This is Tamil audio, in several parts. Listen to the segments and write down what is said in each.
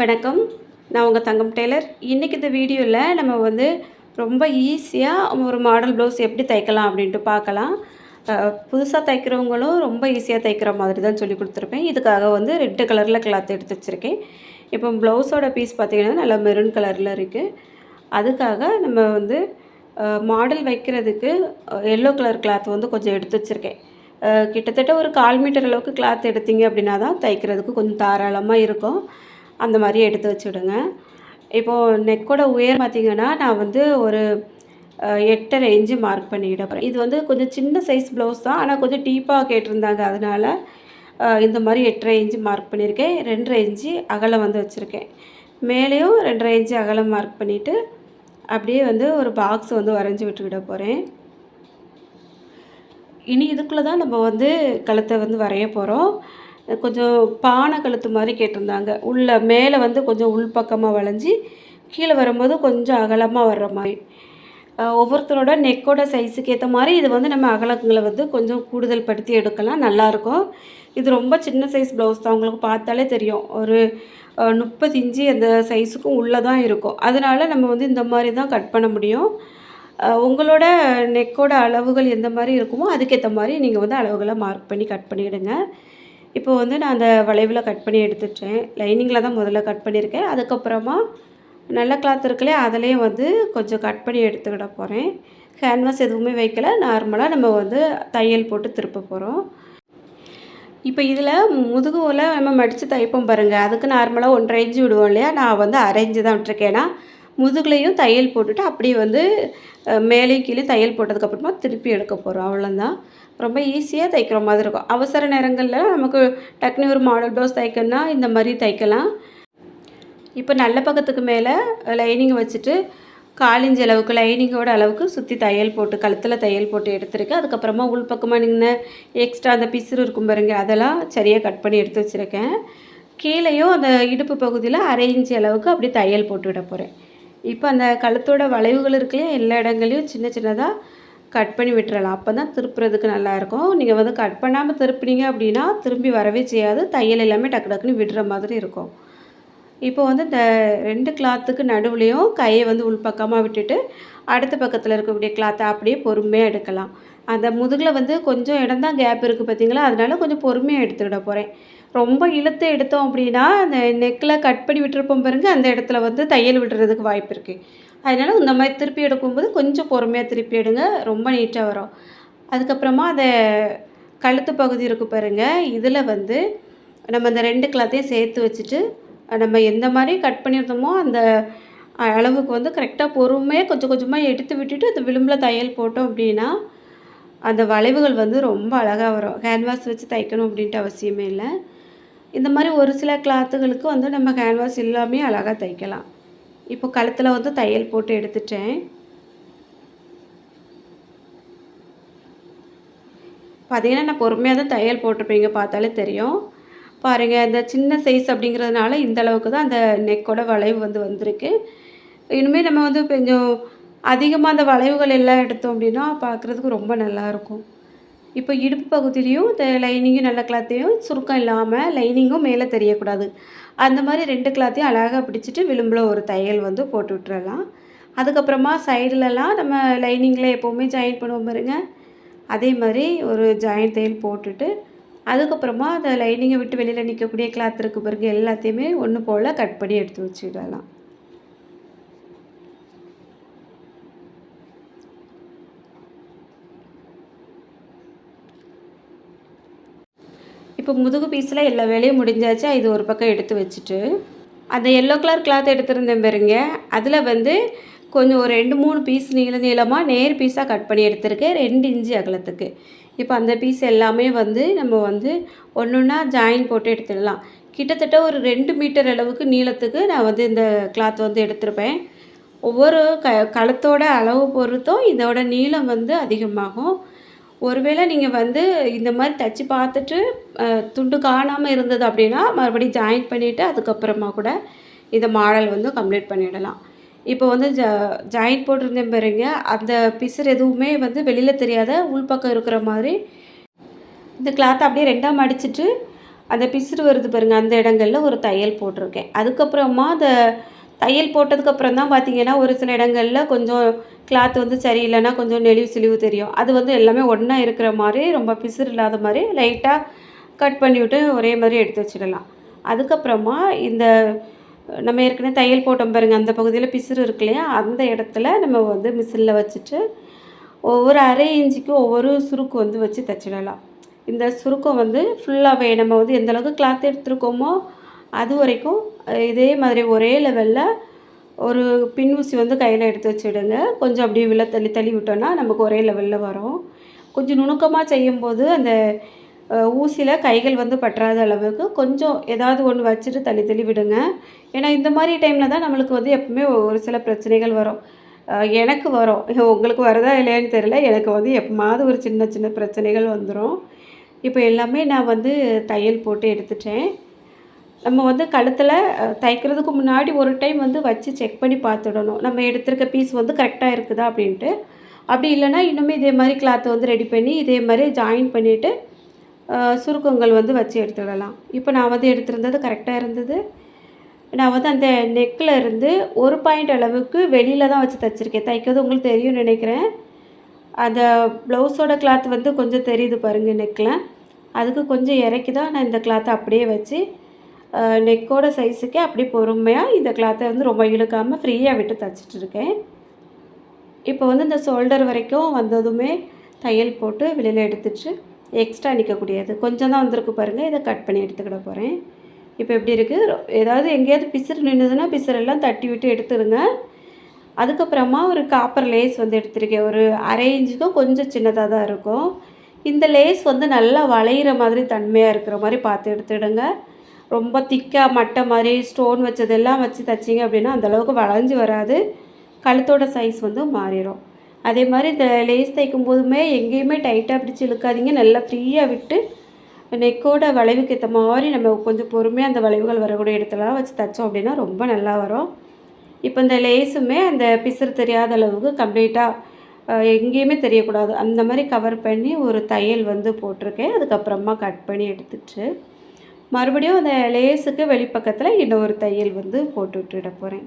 வணக்கம். நான் உங்கள் தங்கம் டெய்லர். இன்றைக்கி இந்த வீடியோவில் நம்ம வந்து ரொம்ப ஈஸியாக ஒரு மாடல் ப்ளவுஸ் எப்படி தைக்கலாம் அப்படின்ட்டு பார்க்கலாம். புதுசாக தைக்கிறவங்களும் ரொம்ப ஈஸியாக தைக்கிற மாதிரி தான் சொல்லி கொடுத்துருப்பேன். இதுக்காக வந்து ரெட்டு கலரில் கிளாத் எடுத்து வச்சுருக்கேன். இப்போ ப்ளவுஸோட பீஸ் பார்த்திங்கன்னா நல்லா மெரூன் கலரில் இருக்குது அதுக்காக நம்ம வந்து மாடல் வைக்கிறதுக்கு எல்லோ கலர் கிளாத் வந்து கொஞ்சம் எடுத்து வச்சுருக்கேன். கிட்டத்தட்ட ஒரு கால் மீட்டர் அளவுக்கு கிளாத் எடுத்தீங்க அப்படின்னா தான் தைக்கிறதுக்கு கொஞ்சம் தாராளமாக இருக்கும். அந்த மாதிரி எடுத்து வச்சுடுங்க. இப்போது நெக்கோட உயர் பார்த்திங்கன்னா நான் வந்து ஒரு எட்டரை இன்ச்சு மார்க் பண்ணிக்கிட போகிறேன் இது வந்து கொஞ்சம் சின்ன சைஸ் ப்ளவுஸ் தான். ஆனால் கொஞ்சம் டீப்பாக கேட்டிருந்தாங்க. அதனால் இந்த மாதிரி எட்டரை இன்ச்சு மார்க் பண்ணியிருக்கேன். ரெண்டரை இன்ச்சு அகலம் வந்து வச்சுருக்கேன். மேலேயும் ரெண்டரை இன்ச்சு அகலம் மார்க் பண்ணிவிட்டு அப்படியே வந்து ஒரு பாக்ஸ் வந்து வரைஞ்சி விட்டுக்கிட போகிறேன் இனி இதுக்குள்ளே தான் நம்ம வந்து கழுத்தை வந்து வரைய போகிறோம் கொஞ்சம் பானை கழுத்து மாதிரி கேட்டிருந்தாங்க. உள்ள மேலே வந்து கொஞ்சம் உள்பக்கமாக வளைஞ்சி கீழே வரும்போது கொஞ்சம் அகலமாக வர்ற மாதிரி. ஒவ்வொருத்தரோட நெக்கோட சைஸுக்கு ஏற்ற மாதிரி இது வந்து நம்ம அகலங்களை வந்து கொஞ்சம் கூடுதல் படுத்தி எடுக்கலாம். நல்லாயிருக்கும். இது ரொம்ப சின்ன சைஸ் ப்ளவுஸ் தான். உங்களுக்கு பார்த்தாலே தெரியும். ஒரு முப்பது இஞ்சி அந்த சைஸுக்கும் உள்ளே தான் இருக்கும். அதனால் நம்ம வந்து இந்த மாதிரி தான் கட் பண்ண முடியும். உங்களோட நெக்கோட அளவுகள் எந்த மாதிரி இருக்குமோ அதுக்கேற்ற மாதிரி நீங்கள் வந்து அளவுகளை மார்க் பண்ணி கட் பண்ணிவிடுங்க இப்போ வந்து நான் அந்த வளைவில் கட் பண்ணி எடுத்துட்டேன். லைனிங்கில் தான் முதல்ல கட் பண்ணியிருக்கேன். அதுக்கப்புறமா நல்ல கிளாத் இருக்குல்லையே அதிலையும் வந்து கொஞ்சம் கட் பண்ணி எடுத்துக்கிட போகிறேன் கேன்வாஸ் எதுவுமே வைக்கல. நார்மலாக நம்ம வந்து தையல் போட்டு திருப்ப போகிறோம் இப்போ இதில் முதுகுவில் நம்ம மடித்து தைப்போம் பாருங்கள் அதுக்கு நார்மலாக ஒன்றரை இன்ச்சு விடுவோம் இல்லையா? நான் வந்து அரை இன்ச்சு தான் விட்டுருக்கேன். முதுகுலையும் தையல் போட்டுட்டு அப்படியே வந்து மேலேயும் கீழே தையல் போட்டதுக்கப்புறமா திருப்பி எடுக்க போகிறோம் அவ்வளோதான் ரொம்ப ஈஸியாக தைக்கிற மாதிரி இருக்கும். அவசர நேரங்களில் நமக்கு டக்குனு ஒரு மாடல் ப்ளவுஸ் தைக்கணும்னா இந்த மாதிரி தைக்கலாம். இப்போ நல்ல பக்கத்துக்கு மேலே லைனிங் வச்சுட்டு காலிஞ்சி அளவுக்கு லைனிங்கோட அளவுக்கு சுற்றி தையல் போட்டு கழுத்தில் தையல் போட்டு எடுத்திருக்கேன். அதுக்கப்புறமா உள்பக்கமாக நின்று எக்ஸ்ட்ரா அந்த பிசுறு இருக்கும் பாருங்க அதெல்லாம் சரியாக கட் பண்ணி எடுத்து வச்சுருக்கேன். கீழேயும் அந்த இடுப்பு பகுதியில் அரை இன்ச்சு அளவுக்கு அப்படி தையல் போட்டு விட போகிறேன் இப்போ அந்த கழுத்தோட வளைவுகள் இருக்குல்லையா எல்லா இடங்களையும் சின்ன சின்னதாக கட் பண்ணி விட்டுறலாம். அப்போ தான் திருப்புறதுக்கு நல்லாயிருக்கும். நீங்கள் வந்து கட் பண்ணாமல் திருப்பினீங்க அப்படின்னா திரும்பி வரவே செய்யாது. தையல் எல்லாமே டக்கு டக்குன்னு விடுற மாதிரி இருக்கும். இப்போ வந்து இந்த ரெண்டு கிளாத்துக்கு நடுவுலையும் கையை வந்து உள்பக்கமாக விட்டுட்டு அடுத்த பக்கத்தில் இருக்கக்கூடிய கிளாத்தை அப்படியே பொறுமையாக எடுக்கலாம். அந்த முதுகில் வந்து கொஞ்சம் இடம் தான் கேப் இருக்குது பார்த்தீங்களா? அதனால கொஞ்சம் பொறுமையாக எடுத்துக்கிட போகிறேன் ரொம்ப இழுத்து எடுத்தோம் அப்படின்னா அந்த நெக்கில் கட் பண்ணி விட்டுருப்போம் பாருங்க. அந்த இடத்துல வந்து தையல் விடுறதுக்கு வாய்ப்பு இருக்குது அதனால் இந்த மாதிரி திருப்பி எடுக்கும்போது கொஞ்சம் பொறுமையாக திருப்பி எடுங்க. ரொம்ப நீட்டாக வரும். அதுக்கப்புறமா அந்த கழுத்து பகுதி இருக்குது பாருங்க. இதில் வந்து நம்ம அந்த ரெண்டு கிளாத்தையும் சேர்த்து வச்சுட்டு நம்ம எந்த மாதிரி கட் பண்ணியிருந்தோமோ அந்த அளவுக்கு வந்து கரெக்டாக பொறுமையாக கொஞ்சம் கொஞ்சமாக எடுத்து விட்டுட்டு அந்த விளிம்பில் தையல் போட்டோம் அப்படின்னா அந்த வளைவுகள் வந்து ரொம்ப அழகாக வரும். கேன்வாஸ் வச்சு தைக்கணும் அப்படின்ட்டு அவசியமே இல்லை. இந்த மாதிரி ஒரு சில கிளாத்துகளுக்கு வந்து நம்ம கேன்வாஸ் இல்லாமே அழகாக தைக்கலாம். இப்போ கழுத்தில் வந்து தையல் போட்டு எடுத்துட்டேன். பார்த்தீங்கன்னா நான் பொறுமையாக தான் தையல் போட்டிருப்பீங்க பார்த்தாலே தெரியும். பாருங்கள் இந்த சின்ன சைஸ் அப்படிங்கிறதுனால இந்த அளவுக்கு தான் அந்த நெக்கோட வளைவு வந்து வந்திருக்கு. இனிமேல் நம்ம வந்து கொஞ்சம் அதிகமாக அந்த வளைவுகள் எல்லாம் எடுத்தோம் அப்படின்னா பார்க்குறதுக்கு ரொம்ப நல்லாயிருக்கும் இப்போ இடுப்பு பகுதியிலையும் இந்த லைனிங்கும் நல்ல கிளாத்தையும் சுருக்கம் இல்லாமல் லைனிங்கும் மேலே தெரியக்கூடாது. அந்த மாதிரி ரெண்டு கிளாத்தையும் அழகாக பிடிச்சிட்டு விளிம்பில் ஒரு தையல் வந்து போட்டு விட்டுறலாம். அதுக்கப்புறமா சைடுலலாம் நம்ம லைனிங்கில் எப்போவுமே ஜாயின் பண்ணுவோம் பாருங்க. அதே மாதிரி ஒரு ஜாயின் தையல் போட்டுட்டு அதுக்கப்புறமா அந்த லைனிங்கை விட்டு வெளியில் நிற்கக்கூடிய கிளாத் இருக்கு பாருங்கள் எல்லாத்தையுமே ஒன்று போல் கட் பண்ணி எடுத்து வச்சுடலாம். இப்போ முதுகு பீஸில் எல்லா வேலையும் முடிஞ்சாச்சு. இது ஒரு பக்கம் எடுத்து வச்சுட்டு அந்த எல்லோ கலர் கிளாத் எடுத்திருந்தேன் பாருங்க. அதில் வந்து கொஞ்சம் ஒரு ரெண்டு மூணு பீஸ் நீள நீளமாக நேர் பீஸாக கட் பண்ணி எடுத்திருக்கேன். ரெண்டு இன்ச்சு அகலத்துக்கு. இப்போ அந்த பீஸ் எல்லாமே வந்து நம்ம வந்து ஒன்று ஒன்றா ஜாயின் போட்டு எடுத்துடலாம். கிட்டத்தட்ட ஒரு ரெண்டு மீட்டர் அளவுக்கு நீளத்துக்கு நான் வந்து இந்த கிளாத் வந்து எடுத்திருப்பேன். ஒவ்வொரு க களத்தோட அளவு பொறுத்தும் இதோட நீளம் வந்து அதிகமாகும். ஒருவேளை நீங்கள் வந்து இந்த மாதிரி தச்சு பார்த்துட்டு துண்டு காணாமல் இருந்தது அப்படின்னா மறுபடியும் ஜாயின் பண்ணிவிட்டு அதுக்கப்புறமா கூட இந்த மாடல் வந்து கம்ப்ளீட் பண்ணிடலாம். இப்போ வந்து ஜ ஜாயின் போட்டிருந்தேன் பாருங்க. அந்த பிசர் எதுவுமே வந்து வெளியில் தெரியாத உள்பக்கம் இருக்கிற மாதிரி இந்த கிளாத்தை அப்படியே ரெண்டாக மடிச்சிட்டு அந்த பிசுறு வருது பாருங்கள் அந்த இடங்களில் ஒரு தையல் போட்டிருக்கேன். அதுக்கப்புறமா அந்த தையல் போட்டதுக்கப்புறம் தான் பார்த்தீங்கன்னா ஒரு சில இடங்களில் கொஞ்சம் கிளாத் வந்து சரியில்லைன்னா கொஞ்சம் நெளிவு சிலிவு தெரியும். அது வந்து எல்லாமே ஒன்றா இருக்கிற மாதிரி ரொம்ப பிசுறு இல்லாத மாதிரி லைட்டாக கட் பண்ணிவிட்டு ஒரே மாதிரி எடுத்து வச்சிடலாம். அதுக்கப்புறமா இந்த நம்ம ஏற்கனவே தையல் போட்டோம் பாருங்கள் அந்த பகுதியில் பிசுறு இருக்கு இல்லையா அந்த இடத்துல நம்ம வந்து மிஷினில் வச்சுட்டு ஒவ்வொரு அரை இன்ச்சுக்கு ஒவ்வொரு சுருக்கு வந்து வச்சு தைச்சிடலாம். இந்த சுருக்கம் வந்து ஃபுல்லாகவே நம்ம வந்து எந்த அளவுக்கு கிளாத் எடுத்துருக்கோமோ அது வரைக்கும் இதே மாதிரி ஒரே லெவலில் ஒரு பின் ஊசி வந்து கையில் எடுத்து வச்சுடுங்க. கொஞ்சம் அப்படியே வில தள்ளி தள்ளி விட்டோன்னா நமக்கு ஒரே லெவலில் வரும். கொஞ்சம் நுணுக்கமாக செய்யும்போது அந்த ஊசியில் கைகள் வந்து பற்றாத அளவுக்கு கொஞ்சம் ஏதாவது ஒன்று வச்சுட்டு தள்ளி தள்ளி விடுங்க. ஏன்னா இந்த மாதிரி டைமில் தான் நம்மளுக்கு வந்து எப்பவுமே ஒரு சில பிரச்சனைகள் வரும். எனக்கு வரும். உங்களுக்கு வருதா இல்லையான்னு தெரியல. எனக்கு வந்து எப்போமாவது ஒரு சின்ன சின்ன பிரச்சனைகள் வந்துடும் இப்போ எல்லாமே நான் வந்து தையல் போட்டு எடுத்துட்டேன். நம்ம வந்து கழுத்தில் தைக்கிறதுக்கு முன்னாடி ஒரு டைம் வந்து வச்சு செக் பண்ணி பார்த்துடணும். நம்ம எடுத்திருக்க பீஸ் வந்து கரெக்டாக இருக்குதா அப்படின்ட்டு. அப்படி இல்லைன்னா இன்னுமே இதே மாதிரி கிளாத்தை வந்து ரெடி பண்ணி இதே மாதிரி ஜாயின் பண்ணிவிட்டு சுருக்கங்கள் வந்து வச்சு எடுத்துடலாம். இப்போ நான் வந்து எடுத்திருந்தது கரெக்டாக இருந்தது. நான் வந்து அந்த நெக்கில் இருந்து ஒரு பாயிண்ட் அளவுக்கு வெளியில் தான் வச்சு தைச்சிருக்கேன். தைக்கிறது உங்களுக்கு தெரியும்னு நினைக்கிறேன். அந்த ப்ளவுஸோட கிளாத் வந்து கொஞ்சம் தெரியுது பாருங்கள் நெக்கில் அதுக்கு கொஞ்சம் இறக்கி தான் நான் இந்த கிளாத்தை அப்படியே வச்சு நெக்கோட சைஸுக்கே அப்படி பொறுமையாக இந்த கிளாத்தை வந்து ரொம்ப இழுக்காமல் ஃப்ரீயாக விட்டு தைச்சிட்டு இருக்கேன் இப்போ வந்து இந்த ஷோல்டர் வரைக்கும் வந்ததுமே தையல் போட்டு வெளியில் எடுத்துட்டு எக்ஸ்ட்ரா நிற்கக்கூடியது கொஞ்சம் தான் வந்திருக்கு பாருங்கள் இதை கட் பண்ணி எடுத்துக்கிட போகிறேன் இப்போ எப்படி இருக்குது ஏதாவது எங்கேயாவது பிசுறு நின்றுதுன்னா பிசுறெல்லாம் தட்டி விட்டு எடுத்துருங்க அதுக்கப்புறமா ஒரு காப்பர் லேஸ் வந்து எடுத்திருக்கேன். ஒரு அரை இன்ச்சுக்கும் கொஞ்சம் சின்னதாக தான் இருக்கும். இந்த லேஸ் வந்து நல்லா வளையிற மாதிரி தன்மையாக இருக்கிற மாதிரி பார்த்து எடுத்துடுங்க. ரொம்ப திக்காக மட்டை மாதிரி ஸ்டோன் வச்சதெல்லாம் வச்சு தைச்சிங்க அப்படின்னா அந்தளவுக்கு வளைஞ்சி வராது. கழுத்தோட சைஸ் வந்து மாறிடும் அதே மாதிரி இந்த லேஸ் தைக்கும் போதுமே எங்கேயுமே டைட்டாக பிடிச்சி இழுக்காதீங்க. நல்லா ஃப்ரீயாக விட்டு நெக்கோட வளைவுக்கு ஏற்ற மாதிரி நம்ம கொஞ்சம் பொறுமையாக அந்த வளைவுகள் வரக்கூடிய இடத்துலலாம் வச்சு தைச்சோம் அப்படின்னா ரொம்ப நல்லா வரும். இப்போ இந்த லேஸுமே அந்த பிசுறு தெரியாத அளவுக்கு கம்ப்ளீட்டாக எங்கேயுமே தெரியக்கூடாது. அந்த மாதிரி கவர் பண்ணி ஒரு தையல் வந்து போட்டிருக்கேன். அதுக்கப்புறமா கட் பண்ணி எடுத்துட்டு மறுபடியும் அந்த லேஸுக்கு வெளிப்பக்கத்தில் இன்னொரு தையல் வந்து போட்டு விட்டுட போகிறேன்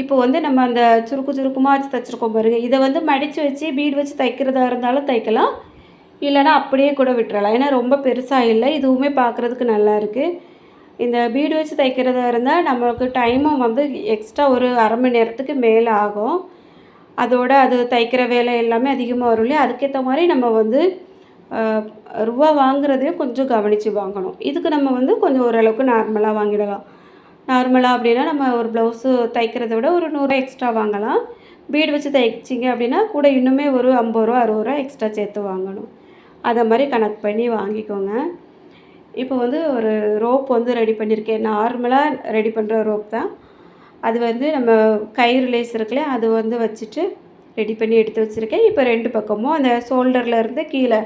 இப்போ வந்து நம்ம அந்த சுருக்கு சுருக்குமாக வச்சு தைச்சிருக்கோம் பாருங்கள் இதை வந்து மடித்து வச்சு பீடு வச்சு தைக்கிறதா இருந்தாலும் தைக்கலாம். இல்லைனா அப்படியே கூட விட்டுறலாம். ஏன்னா ரொம்ப பெருசாக இல்லை. இதுவுமே பார்க்குறதுக்கு நல்லா இருக்குது இந்த பீடு வச்சு தைக்கிறதா இருந்தால் நம்மளுக்கு டைமும் வந்து எக்ஸ்ட்ரா ஒரு அரை மணி நேரத்துக்கு மேலே ஆகும். அதோட அது தைக்கிற வேலை எல்லாமே அதிகமாக வரும் இல்லையா? அதுக்கேற்ற மாதிரி நம்ம வந்து ரூபா வாங்குறதையும் கொஞ்சம் கவனித்து வாங்கணும். இதுக்கு நம்ம வந்து கொஞ்சம் ஓரளவுக்கு நார்மலாக வாங்கிடலாம். நார்மலாக அப்படின்னா நம்ம ஒரு ப்ளவுஸு தைக்கிறத விட ஒரு நூறுரூவா எக்ஸ்ட்ரா வாங்கலாம். பீடு வச்சு தைச்சிங்க அப்படின்னா கூட இன்னுமே ஒரு ஐம்பது ரூபா அறுபது ரூபா எக்ஸ்ட்ரா சேர்த்து வாங்கணும். அதை மாதிரி கணக்கு பண்ணி வாங்கிக்கோங்க. இப்போ வந்து ஒரு ரோப் வந்து ரெடி பண்ணியிருக்கேன். நார்மலாக ரெடி பண்ணுற ரோப் தான். அது வந்து நம்ம கயிறு லேஸ் இருக்குல்ல அது வந்து வச்சுட்டு ரெடி பண்ணி எடுத்து வச்சுருக்கேன். இப்போ ரெண்டு பக்கமும் அந்த ஷோல்டர்லேருந்து கீழே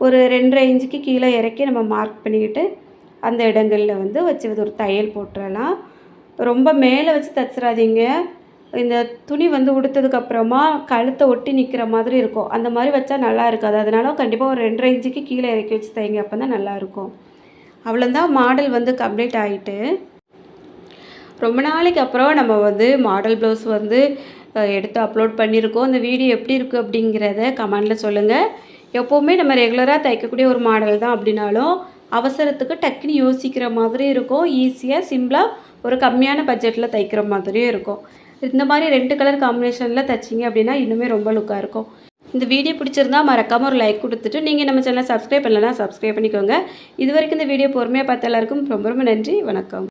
ஒரு ரெண்டரை இன்ச்சுக்கு கீழே இறக்கி நம்ம மார்க் பண்ணிக்கிட்டு அந்த இடங்களில் வந்து வச்சு ஒரு தையல் போட்டுடலாம் ரொம்ப மேலே வச்சு தச்சிடாதீங்க இந்த துணி வந்து உடுத்ததுக்கப்புறமா கழுத்தை ஒட்டி நிற்கிற மாதிரி இருக்கும். அந்த மாதிரி வச்சா நல்லா இருக்காது. அதனால கண்டிப்பாக ஒரு ரெண்டரை இன்ச்சுக்கு கீழே இறக்கி வச்சு தைங்க அப்போ தான் நல்லாயிருக்கும் அவ்வளோதான் மாடல் வந்து கம்ப்ளீட் ஆகிட்டு ரொம்ப நாளைக்கு அப்புறம் நம்ம வந்து மாடல் ப்ளவுஸ் வந்து எடுத்து அப்லோட் பண்ணியிருக்கோம். இந்த வீடியோ எப்படி இருக்குது அப்படிங்கிறத கமெண்டில் சொல்லுங்கள் எப்போவுமே நம்ம ரெகுலராக தைக்கக்கூடிய ஒரு மாடல் தான் அப்படின்னாலும் அவசரத்துக்கு டக்குன்னு யோசிக்கிற மாதிரி இருக்கும். ஈஸியாக சிம்பிளாக ஒரு கம்மியான பட்ஜெட்டில் தைக்கிற மாதிரியும் இருக்கும். இந்த மாதிரி ரெண்டு கலர் காம்பினேஷனில் தைச்சிங்க அப்படின்னா இன்னுமே ரொம்ப லுக்காக இருக்கும். இந்த வீடியோ பிடிச்சிருந்தா மறக்காமல் ஒரு லைக் கொடுத்துட்டு நீங்கள் நம்ம சேனலை சப்ஸ்கிரைப் பண்ணலன்னா சப்ஸ்கிரைப் பண்ணிக்கோங்க. இது வரைக்கும் இந்த வீடியோ பொறுமையாக பார்த்த எல்லாருக்கும் ரொம்ப ரொம்ப நன்றி. வணக்கம்.